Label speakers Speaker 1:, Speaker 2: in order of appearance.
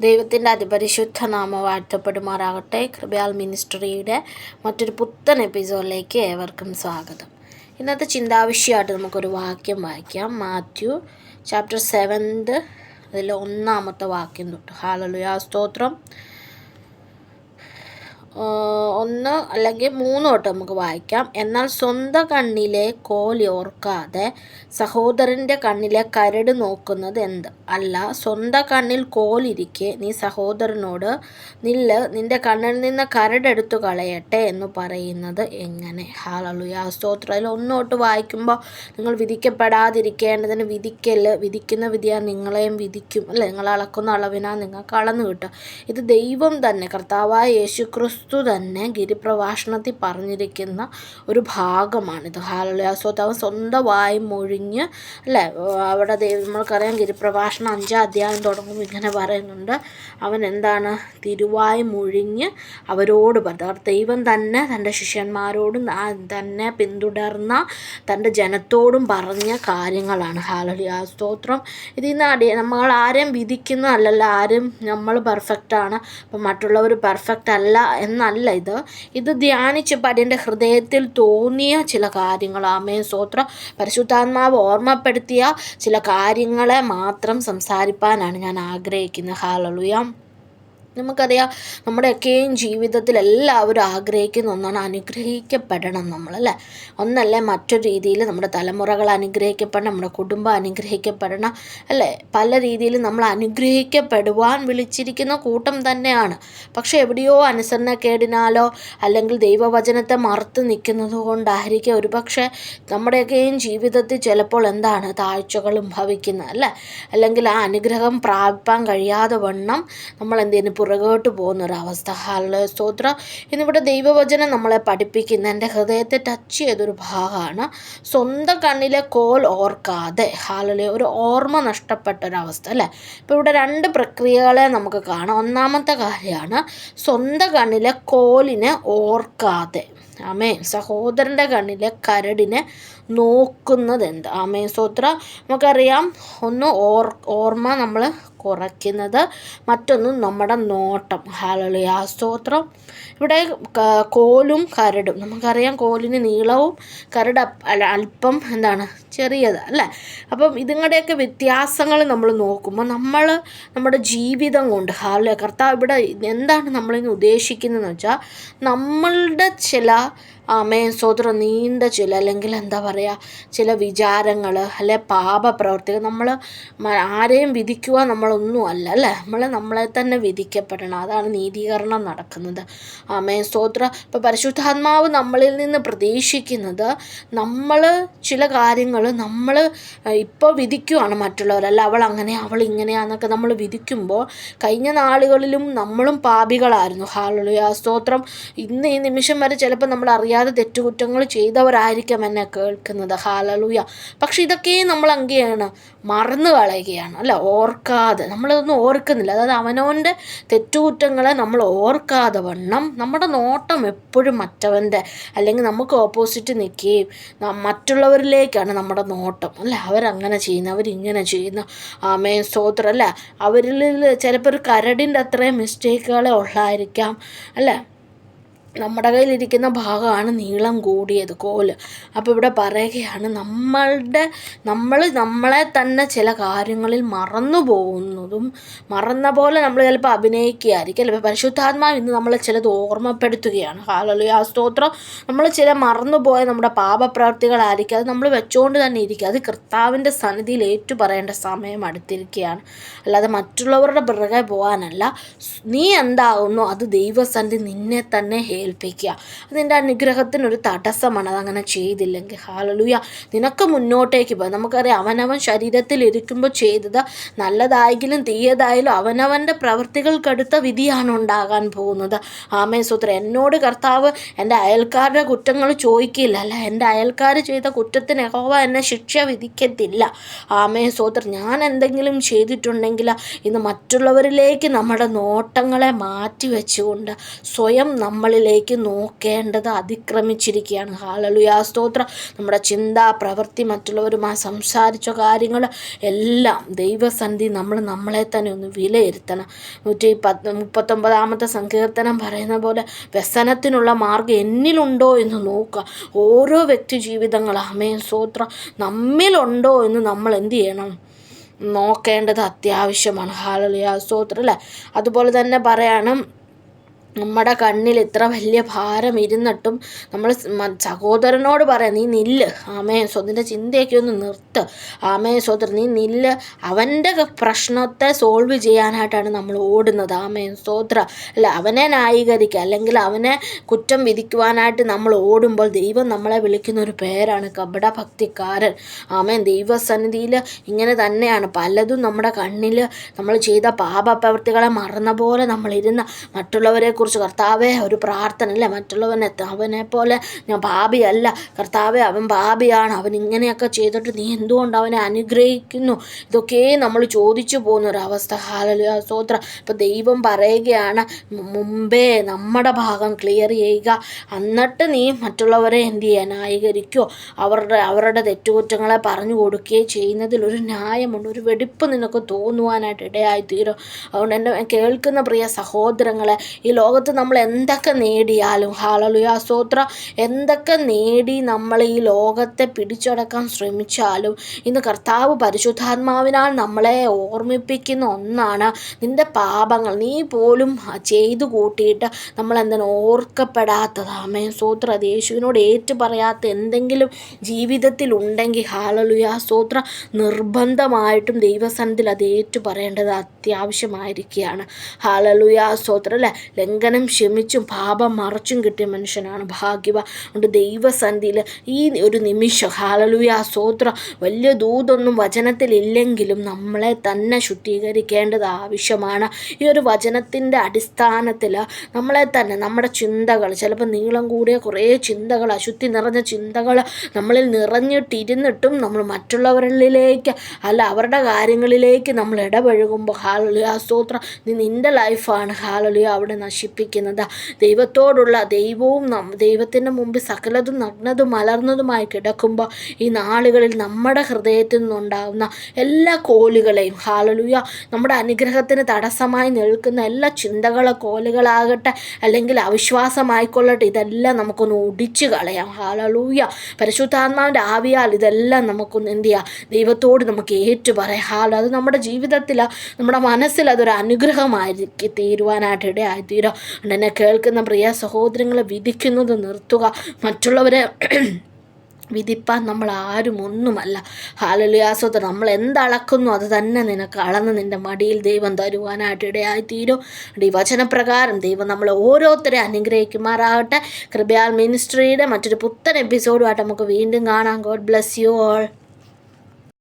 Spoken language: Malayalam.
Speaker 1: ദൈവത്തിന്റെ അതിപരിശുദ്ധ നാമം വാഴ്ത്തപ്പെടുമാറാകട്ടെ. കൃപയാൽ മിനിസ്ട്രിയുടെ മറ്റൊരു പുത്തൻ എപ്പിസോഡിലേക്ക് ഏവർക്കും സ്വാഗതം. ഇന്നത്തെ ചിന്താവിഷയമായിട്ട് നമുക്കൊരു വാക്യം വായിക്കാം. മാത്യു ചാപ്റ്റർ സെവൻത് അതിൽ ഒന്നാമത്തെ വാക്യം തൊട്ട്. ഹാലലുയാ സ്തോത്രം. ഒന്ന് അല്ലെങ്കിൽ മൂന്ന് നമുക്ക് വായിക്കാം. എന്നാൽ സ്വന്തം കണ്ണിലെ കോലി ഓർക്കാതെ സഹോദരന്റെ കണ്ണിലെ കരട് നോക്കുന്നത് എന്ത്? അല്ല സ്വന്തം കണ്ണിൽ കോലിരിക്കെ നീ സഹോദരനോട് നില്ല് നിന്റെ കണ്ണിൽ നിന്ന് കരടെടുത്തു കളയട്ടെ എന്ന് പറയുന്നത് എങ്ങനെ? ഹാലലുയ സ്തോത്രം അതിൽ ഒന്നോട്ട് വായിക്കുമ്പോൾ നിങ്ങൾ വിധിക്കപ്പെടാതിരിക്കേണ്ടതിന് വിധിക്കൽ വിധിക്കുന്ന വിധിയാ നിങ്ങളെയും വിധിക്കും. അല്ലേ? നിങ്ങൾ അളക്കുന്ന അളവിനാ നിങ്ങൾക്ക് അളന്നു കിട്ടും ഇത് ദൈവം തന്നെ കർത്താവായ യേശു ക്രിസ്തു തന്നെ ഗിരിപ്രഭാഷണത്തിൽ പറഞ്ഞിരിക്കുന്ന ഒരു ഭാഗമാണിത്. ഹാലലുയ സ്തോത്രം അവൻ സ്വന്തം വായി മൊഴിഞ്ഞ് അല്ലേ? അവിടെ ദൈവം നമ്മൾക്കറിയാം ഗിരിപ്രഭാഷണം അഞ്ചാം അധ്യായം തുടങ്ങുമ്പോൾ ഇങ്ങനെ പറയുന്നുണ്ട്. അവൻ എന്താണ്? തിരുവായി മൊഴിഞ്ഞ് അവരോട് പറഞ്ഞു. ദൈവം തന്നെ തന്റെ ശിഷ്യന്മാരോടും തന്നെ പിന്തുടർന്ന തന്റെ ജനത്തോടും പറഞ്ഞ കാര്യങ്ങളാണ്. ഹാലിയാ സ്തോത്രം. ഇതിൽ അടി നമ്മൾ ആരെയും വിധിക്കുന്നതല്ലല്ലോ ആരും നമ്മൾ പെർഫെക്റ്റ് ആണ്. അപ്പം മറ്റുള്ളവർ പെർഫെക്റ്റ് അല്ല എന്നല്ല ഇത്. ഇത് ധ്യാനിച്ചപ്പോൾ അതിന്റെ ഹൃദയത്തിൽ തോന്നിയ ചില കാര്യങ്ങൾ. ആമേ സ്തോത്രം. പരിശുദ്ധാത്മാവ് ഓർമ്മപ്പെടുത്തിയ ചില കാര്യങ്ങളെ മാത്രം സംസാരിപ്പാനാണ് ഞാൻ ആഗ്രഹിക്കുന്നത്. ഹാലലുയ നമുക്കറിയാം നമ്മുടെയൊക്കെയും ജീവിതത്തിൽ എല്ലാവരും ആഗ്രഹിക്കുന്ന ഒന്നാണ് അനുഗ്രഹിക്കപ്പെടണം നമ്മൾ അല്ലേ? ഒന്നല്ലേ മറ്റൊരു രീതിയിൽ നമ്മുടെ തലമുറകൾ അനുഗ്രഹിക്കപ്പെടണം നമ്മുടെ കുടുംബം അനുഗ്രഹിക്കപ്പെടണം അല്ലേ? പല രീതിയിൽ നമ്മൾ അനുഗ്രഹിക്കപ്പെടുവാൻ വിളിച്ചിരിക്കുന്ന കൂട്ടം തന്നെയാണ്. പക്ഷെ എവിടെയോ അനുസരണക്കേടിനാലോ അല്ലെങ്കിൽ ദൈവവചനത്തെ മറുത്ത് നിൽക്കുന്നത് കൊണ്ടായിരിക്കും. ഒരുപക്ഷെ നമ്മുടെയൊക്കെയും ജീവിതത്തിൽ ചിലപ്പോൾ എന്താണ് താഴ്ചകളും ഭവിക്കുന്നത് അല്ലേ? അല്ലെങ്കിൽ ആ അനുഗ്രഹം പ്രാപിപ്പാൻ കഴിയാതെ വണ്ണം നമ്മൾ എന്തിനു പുറകോട്ട് പോകുന്ന ഒരവസ്ഥ ഹാലോ സ്തോത്ര ഇന്നിവിടെ ദൈവവചനം നമ്മളെ പഠിപ്പിക്കുന്ന എന്റെ ഹൃദയത്തെ ടച്ച് ചെയ്തൊരു ഭാഗമാണ്. സ്വന്തം കണ്ണിലെ കോൽ ഓർക്കാതെ ഹാലലെ ഒരു ഓർമ്മ നഷ്ടപ്പെട്ട ഒരവസ്ഥ അല്ലേ? ഇപ്പോൾ ഇവിടെ രണ്ട് പ്രക്രിയകളെ നമുക്ക് കാണാം. ഒന്നാമത്തെ കാര്യമാണ് സ്വന്തം കണ്ണിലെ കോലിനെ ഓർക്കാതെ. ആമേ സഹോദരന്റെ കണ്ണിലെ കരടിനെ നോക്കുന്നത് എന്ത് ആമേ സ്തോത്ര നമുക്കറിയാം ഒന്ന് ഓർ ഓർമ്മ നമ്മൾ കുറയ്ക്കുന്നത്. മറ്റൊന്ന് നമ്മുടെ നോട്ടം. ഹാലളിയ സ്തോത്രം. ഇവിടെ കോലും കരടും. നമുക്കറിയാം കോലിന് നീളവും കരട് അല്പം എന്താണ് ചെറിയത് അല്ലേ? അപ്പം ഇതുങ്ങളുടെയൊക്കെ വ്യത്യാസങ്ങൾ നമ്മൾ നോക്കുമ്പോൾ നമ്മൾ നമ്മുടെ ജീവിതം കൊണ്ട് ഹാലിയ കർത്താവ് ഇവിടെ എന്താണ് നമ്മളിന്ന് ഉദ്ദേശിക്കുന്നതെന്ന് വെച്ചാൽ നമ്മളുടെ ചില ആമേ സ്വതന്ത്രം നീണ്ട ചില അല്ലെങ്കിൽ എന്താ പറയുക ചില വിചാരങ്ങൾ അല്ലെ പാപ പ്രവർത്തികൾ നമ്മൾ ആരെയും വിധിക്കുക നമ്മളൊന്നും അല്ല അല്ലേ? നമ്മൾ നമ്മളെ തന്നെ വിധിക്കപ്പെടണം. അതാണ് നീതീകരണം നടക്കുന്നത്. ആമേ സ്തോത്ര ഇപ്പോൾ പരിശുദ്ധാത്മാവ് നമ്മളിൽ നിന്ന് പ്രതീക്ഷിക്കുന്നത് നമ്മൾ ചില കാര്യങ്ങൾ നമ്മൾ ഇപ്പോൾ വിധിക്കുകയാണ് മറ്റുള്ളവരല്ല അവൾ അങ്ങനെ അവൾ ഇങ്ങനെയാന്നൊക്കെ നമ്മൾ വിധിക്കുമ്പോൾ കഴിഞ്ഞ നാളുകളിലും നമ്മളും പാപികളായിരുന്നു. ഹാളുയ സ്തോത്രം ഇന്ന് ഈ നിമിഷം വരെ ചിലപ്പോൾ നമ്മൾ അറിയാതെ തെറ്റുകുറ്റങ്ങൾ ചെയ്തവരായിരിക്കാം എന്നെ കേൾക്കുന്നത്. ഹാലലൂയ പക്ഷെ ഇതൊക്കെ നമ്മൾ എന്ത് മറന്നു കളയുകയാണ്. അല്ല ഓർക്കാതെ. നമ്മളതൊന്നും ഓർക്കുന്നില്ല. അതായത് അവനവന്റെ തെറ്റുകുറ്റങ്ങളെ നമ്മൾ ഓർക്കാതെ വണ്ണം നമ്മുടെ നോട്ടം എപ്പോഴും മറ്റവന്റെ അല്ലെങ്കിൽ നമുക്ക് ഓപ്പോസിറ്റ് നിൽക്കുകയും മറ്റുള്ളവരിലേക്കാണ് നമ്മുടെ നോട്ടം. അല്ല അവരങ്ങനെ ചെയ്യുന്നു അവരിങ്ങനെ ചെയ്യുന്നു. ആമേ സ്തോത്രം. അല്ല അവരിൽ ചിലപ്പോൾ ഒരു കരടിന്റെ അത്രയും മിസ്റ്റേക്കുകളെ ഉള്ളായിരിക്കാം. അല്ലേ നമ്മുടെ കയ്യിലിരിക്കുന്ന ഭാഗമാണ് നീളം കൂടിയത് കോൽ. അപ്പോൾ ഇവിടെ പറയുകയാണ് നമ്മളുടെ നമ്മൾ നമ്മളെ തന്നെ ചില കാര്യങ്ങളിൽ മറന്നു പോകുന്നതും മറന്ന പോലെ നമ്മൾ ചിലപ്പോൾ അഭിനയിക്കുകയായിരിക്കും. അല്ലെങ്കിൽ പരിശുദ്ധാത്മാവ് ഇന്ന് നമ്മളെ ചിലത് ഓർമ്മപ്പെടുത്തുകയാണ്. ഹാലലു ആ സ്തോത്രം. നമ്മൾ ചില മറന്നുപോയ നമ്മുടെ പാപപ്രവർത്തികളായിരിക്കും. അത് നമ്മൾ വെച്ചുകൊണ്ട് തന്നെ ഇരിക്കുക അത് കർത്താവിന്റെ സന്നിധിയിൽ ഏറ്റു പറയേണ്ട സമയം അടുത്തിരിക്കുകയാണ്. അല്ലാതെ മറ്റുള്ളവരുടെ പിറകെ പോകാനല്ല. നീ എന്താകുന്നു? അത് ദൈവസന്ധി നിന്നെ തന്നെ ഏൽപ്പിക്കുക. അതിന്റെ അനുഗ്രഹത്തിനൊരു തടസ്സമാണ്. അതങ്ങനെ ചെയ്തില്ലെങ്കിൽ. ഹാലലുയ നിനക്ക് മുന്നോട്ടേക്ക് പോകാം. നമുക്കറിയാം അവനവൻ ശരീരത്തിൽ ഇരിക്കുമ്പോൾ ചെയ്തത് നല്ലതായെങ്കിലും തീയതായാലും അവനവന്റെ പ്രവൃത്തികൾക്കടുത്ത വിധിയാണ് ഉണ്ടാകാൻ പോകുന്നത്. ആമേ സൂത്ര എന്നോട് കർത്താവ് എന്റെ അയൽക്കാരുടെ കുറ്റങ്ങൾ ചോദിക്കില്ല. അല്ല എന്റെ അയൽക്കാർ ചെയ്ത കുറ്റത്തിന് യഹോവ എന്നെ ശിക്ഷ വിധിക്കത്തില്ല. ആമേ സൂത്ര ഞാൻ എന്തെങ്കിലും ചെയ്തിട്ടുണ്ടെങ്കിൽ ഇന്ന് മറ്റുള്ളവരിലേക്ക് നമ്മുടെ നോട്ടങ്ങളെ മാറ്റി വെച്ചുകൊണ്ട് സ്വയം നമ്മളിൽ കണ്ണിലേക്ക് നോക്കേണ്ടത് അതിക്രമിച്ചിരിക്കുകയാണ്. ഹാലലുയാ സ്തോത്രം. നമ്മുടെ ചിന്ത പ്രവൃത്തി മറ്റുള്ളവരുമായി സംസാരിച്ച കാര്യങ്ങൾ എല്ലാം ദൈവസന്ധി നമ്മൾ നമ്മളെ തന്നെ ഒന്ന് വിലയിരുത്തണം. നൂറ്റി പത്ത് മുപ്പത്തൊമ്പതാമത്തെ സങ്കീർത്തനം പറയുന്ന പോലെ വ്യസനത്തിനുള്ള മാർഗം എന്നിലുണ്ടോ എന്ന് നോക്കുക. ഓരോ വ്യക്തി ജീവിതങ്ങൾ അമേ സ്തോത്ര നമ്മിലുണ്ടോ എന്ന് നമ്മൾ എന്ത് ചെയ്യണം? നോക്കേണ്ടത് അത്യാവശ്യമാണ്. ഹാലലിയ സ്തോത്രം അല്ലേ? അതുപോലെ തന്നെ പറയണം നമ്മുടെ കണ്ണിൽ ഇത്ര വലിയ ഭാരം ഇരുന്നിട്ടും നമ്മൾ സഹോദരനോട് പറയാം നീ നില്ല് ആമേ സ്വതിന്റെ ചിന്തയൊക്കെ ഒന്ന് നിർത്ത് ആമേ സ്വതർ നീ നില്ല് അവന്റെ പ്രശ്നത്തെ സോൾവ് ചെയ്യാനായിട്ടാണ് നമ്മൾ ഓടുന്നത് ആമേ സ്വോത്ര. അല്ല അവനെ ന്യായീകരിക്കുക അല്ലെങ്കിൽ അവനെ കുറ്റം വിധിക്കുവാനായിട്ട് നമ്മൾ ഓടുമ്പോൾ ദൈവം നമ്മളെ വിളിക്കുന്ന ഒരു പേരാണ് കപട ഭക്തിക്കാരൻ ആമേൻ ദൈവസന്നിധിയിൽ ഇങ്ങനെ തന്നെയാണ്. പലതും നമ്മുടെ കണ്ണിൽ നമ്മൾ ചെയ്ത പാപ പ്രവൃത്തികളെ മറന്ന പോലെ നമ്മളിരുന്ന മറ്റുള്ളവരെ കുറിച്ച് കർത്താവെ ഒരു പ്രാർത്ഥന അല്ലേ മറ്റുള്ളവനെ അവനെ പോലെ ഞാൻ ഭാബിയല്ല കർത്താവെ അവൻ ഭാബിയാണ് അവൻ ഇങ്ങനെയൊക്കെ ചെയ്തിട്ട് നീ എന്തുകൊണ്ട് അവനെ അനുഗ്രഹിക്കുന്നു? ഇതൊക്കെ നമ്മൾ ചോദിച്ചു പോകുന്ന ഒരവസ്ഥ ഹാലലിയ ഇപ്പം ദൈവം പറയുകയാണ് മുമ്പേ നമ്മുടെ ഭാഗം ക്ലിയർ ചെയ്യുക. എന്നിട്ട് നീ മറ്റുള്ളവരെ എന്ത് ചെയ്യാൻ ന്യായീകരിക്കുകയോ അവരുടെ അവരുടെ തെറ്റുകുറ്റങ്ങളെ പറഞ്ഞു കൊടുക്കുകയോ ചെയ്യുന്നതിൽ ഒരു ന്യായമുണ്ട്. ഒരു വെടിപ്പ് നിനക്ക് തോന്നുവാനായിട്ട് ഇടയായിത്തീരും. അതുകൊണ്ട് എന്റെ കേൾക്കുന്ന പ്രിയ സഹോദരങ്ങളെ ഈ ലോകത്ത് നമ്മൾ എന്തൊക്കെ നേടിയാലും ഹാലലുയാ സ്തോത്ര എന്തൊക്കെ നേടി നമ്മൾ ഈ ലോകത്തെ പിടിച്ചടക്കാൻ ശ്രമിച്ചാലും ഇന്ന് കർത്താവ് പരിശുദ്ധാത്മാവിനാൽ നമ്മളെ ഓർമ്മിപ്പിക്കുന്ന ഒന്നാണ് നിന്റെ പാപങ്ങൾ. നീ പോലും ചെയ്തു കൂട്ടിയിട്ട് നമ്മൾ എന്തിനു ഓർക്കപ്പെടാത്തത്. ആമേ സ്തോത്ര. യേശുവിനോട് ഏറ്റു പറയാത്ത എന്തെങ്കിലും ജീവിതത്തിൽ ഉണ്ടെങ്കിൽ ഹാലലുയാ സ്തോത്ര നിർബന്ധമായിട്ടും ദൈവസനത്തിൽ അത് ഏറ്റു പറയേണ്ടത് അത്യാവശ്യമായിരിക്കുകയാണ്. ഹാലലുയാ സ്തോത്ര അല്ലേ? ലംഘനം ക്ഷമിച്ചും പാപം മറച്ചും കിട്ടിയ മനുഷ്യനാണ് ഭാഗ്യവ. അതുകൊണ്ട് ദൈവസന്ധിയിൽ ഈ ഒരു നിമിഷം ഹാലലുയ സോത്ര വലിയ ദൂതൊന്നും വചനത്തിലില്ലെങ്കിലും നമ്മളെ തന്നെ ശുദ്ധീകരിക്കേണ്ടത് ആവശ്യമാണ്. ഈ ഒരു വചനത്തിന്റെ അടിസ്ഥാനത്തിൽ നമ്മളെ തന്നെ നമ്മുടെ ചിന്തകൾ ചിലപ്പോൾ നീളം കൂടിയ കുറേ ചിന്തകൾ അശുദ്ധി നിറഞ്ഞ ചിന്തകൾ നമ്മളിൽ നിറഞ്ഞിട്ടിരുന്നിട്ടും നമ്മൾ മറ്റുള്ളവരിലേക്ക് അല്ല അവരുടെ കാര്യങ്ങളിലേക്ക് നമ്മൾ ഇടപഴകുമ്പോൾ ഹാലലുയ സ്തോത്ര നീ നിന്റെ ലൈഫാണ് ഹാലലുയ അവിടെ നശിപ്പ് നശിപ്പിക്കുന്നത്. ദൈവത്തോടുള്ള ദൈവവും ദൈവത്തിന്റെ മുമ്പിൽ സകലതും നഗ്നതും മലർന്നതുമായി കിടക്കുമ്പോൾ ഈ നാളുകളിൽ നമ്മുടെ ഹൃദയത്തിൽ നിന്നുണ്ടാകുന്ന എല്ലാ കോലുകളെയും ഹാലലുയ നമ്മുടെ അനുഗ്രഹത്തിന് തടസ്സമായി നിൽക്കുന്ന എല്ലാ ചിന്തകളെ കോലുകളാകട്ടെ അല്ലെങ്കിൽ അവിശ്വാസമായിക്കൊള്ളട്ടെ ഇതെല്ലാം നമുക്കൊന്ന് ഒടിച്ചു കളയാം. ഹാലലൂയ. പരിശുദ്ധാത്മാവിന്റെ ആവിയാൽ ഇതെല്ലാം നമുക്കൊന്ന് എന്ത് ചെയ്യാം? ദൈവത്തോട് നമുക്ക് ഏറ്റു പറയാം ഹാല അത് നമ്മുടെ ജീവിതത്തിൽ നമ്മുടെ മനസ്സിൽ അതൊരു അനുഗ്രഹമായിരിക്കും തീരുവാനായിട്ട് ഇടയായി തീരും എന്നെ കേൾക്കുന്ന പ്രിയ സഹോദരങ്ങളെ വിധിക്കുന്നത് നിർത്തുക. മറ്റുള്ളവരെ വിധിപ്പാൻ നമ്മൾ ആരും ഒന്നുമല്ല. ഹാലലുയാസോത്ത് നമ്മൾ എന്തളക്കുന്നു അത് തന്നെ നിനക്ക് അളന്ന് നിന്റെ മടിയിൽ ദൈവം തരുവാനായിട്ട് ഇടയായി തീരും ഈ വചനപ്രകാരം ദൈവം നമ്മൾ ഓരോരുത്തരെ അനുഗ്രഹിക്കുമാറാകട്ടെ. കൃപയാൽ മിനിസ്ട്രിയുടെ മറ്റൊരു പുത്തൻ എപ്പിസോഡുമായിട്ട് നമുക്ക് വീണ്ടും കാണാം. God bless you all